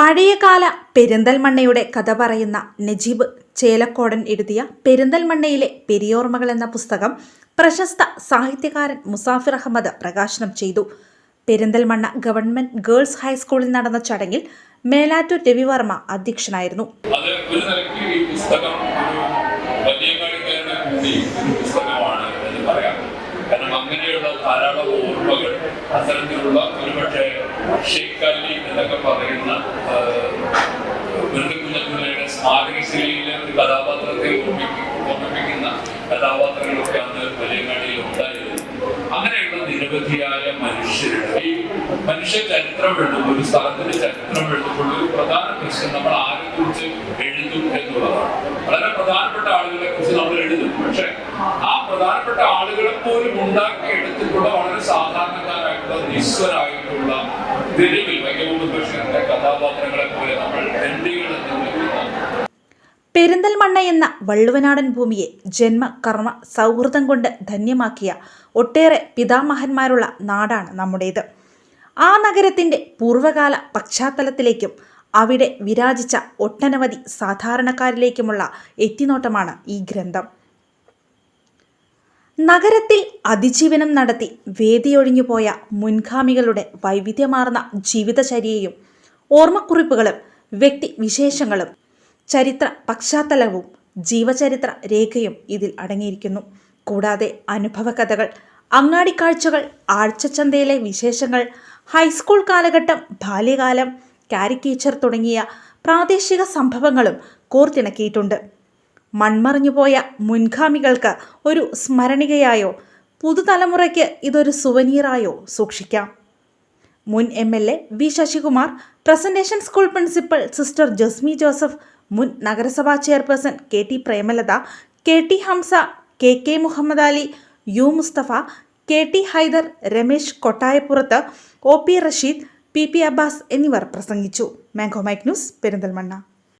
പഴയകാല പെരിന്തൽമണ്ണയുടെ കഥ പറയുന്ന നജീബ് ചേലക്കോടൻ എഴുതിയ പെരിന്തൽമണ്ണയിലെ പെരിയോർമ്മകൾ എന്ന പുസ്തകം പ്രശസ്ത സാഹിത്യകാരൻ മുസാഫിർ അഹമ്മദ് പ്രകാശനം ചെയ്തു. പെരിന്തൽമണ്ണ ഗവൺമെന്റ് ഗേൾസ് ഹൈസ്കൂളിൽ നടന്ന ചടങ്ങിൽ മേലാറ്റൂർ രവിവർമ്മ അധ്യക്ഷനായിരുന്നു. അങ്ങനെയുള്ള ധാരാളം ഓർമ്മകൾ അത്തരത്തിലുള്ള ഒരുപക്ഷെ ഷെയ്ഖ് അലി എന്നൊക്കെ പറയുന്ന ബന്ധുക്കുഞ്ഞുങ്ങളുടെ സ്മാരകശിലയിലെ ഒരു കഥാപാത്രത്തെ ഓർമ്മിപ്പി- ഓർമ്മിപ്പിക്കുന്ന കഥാപാത്രങ്ങളൊക്കെ അന്ന് വലിയങ്ങാടിയിൽ ഉണ്ടായിരുന്നു. അങ്ങനെയുള്ള നിരവധിയായ മനുഷ്യരുടെ ഈ മനുഷ്യ ചരിത്രം എഴുതുമ്പോൾ ഒരു സ്ഥലത്തിന്റെ ചരിത്രം എഴുതുമ്പോൾ ഒരു പ്രധാന പ്രശ്നം നമ്മൾ ആരെ കുറിച്ച് എഴുതും എന്നുള്ളതാണ്. വളരെ പ്രധാനപ്പെട്ട ആളുകളെ കുറിച്ച് നമ്മൾ എഴുതും. പക്ഷെ ആ പ്രധാനപ്പെട്ട ആളുകളെ പോലും ഉണ്ടാക്കി എടുത്തിട്ടുള്ള വളരെ സാധാരണക്കാരായിട്ടുള്ള നിസ്വരായിട്ടുള്ള കഥാപാത്രങ്ങളെ പോലെ പെരിന്തൽമണ്ണ എന്ന വള്ളുവനാടൻ ഭൂമിയെ ജന്മ കർമ്മ സൗഹൃദം കൊണ്ട് ധന്യമാക്കിയ ഒട്ടേറെ പിതാമഹന്മാരുള്ള നാടാണ് നമ്മുടേത്. ആ നഗരത്തിന്റെ പൂർവകാല പശ്ചാത്തലത്തിലേക്കും അവിടെ വിരാജിച്ച ഒട്ടനവധി സാധാരണക്കാരിലേക്കുമുള്ള എത്തിനോട്ടമാണ് ഈ ഗ്രന്ഥം. നഗരത്തിൽ അതിജീവനം നടത്തി വേദിയൊഴിഞ്ഞുപോയ മുൻഗാമികളുടെ വൈവിധ്യമാർന്ന ജീവിതചര്യയും ഓർമ്മക്കുറിപ്പുകളും വ്യക്തിവിശേഷങ്ങളും ചരിത്ര പശ്ചാത്തലവും ജീവചരിത്ര രേഖയും ഇതിൽ അടങ്ങിയിരിക്കുന്നു. കൂടാതെ അനുഭവകഥകൾ അങ്ങാടിക്കാഴ്ചകൾ ആഴ്ചചന്തയിലെ വിശേഷങ്ങൾ ഹൈസ്കൂൾ കാലഘട്ടം ബാല്യകാലം കാരിക്കേച്ചർ തുടങ്ങിയ പ്രാദേശിക സംഭവങ്ങളും കോർത്തിണക്കിയിട്ടുണ്ട്. മൺമറഞ്ഞുപോയ മുൻഗാമികൾക്ക് ഒരു സ്മരണികയായോ പുതുതലമുറയ്ക്ക് ഇതൊരു സുവനീറായോ സൂക്ഷിക്കാം. മുൻ M L A V Sasikumar Presentation School principal sister Jesmi Joseph മുൻ നഗരസഭാ chairperson K T Premalatha K T Hamza K K Muhammad Ali U Musthafa K T Haidar Ramesh Kottayappurath O P Rasheed P P Abbas എന്നിവർ പ്രസംഗിച്ചു. Mango News Perinthalmanna.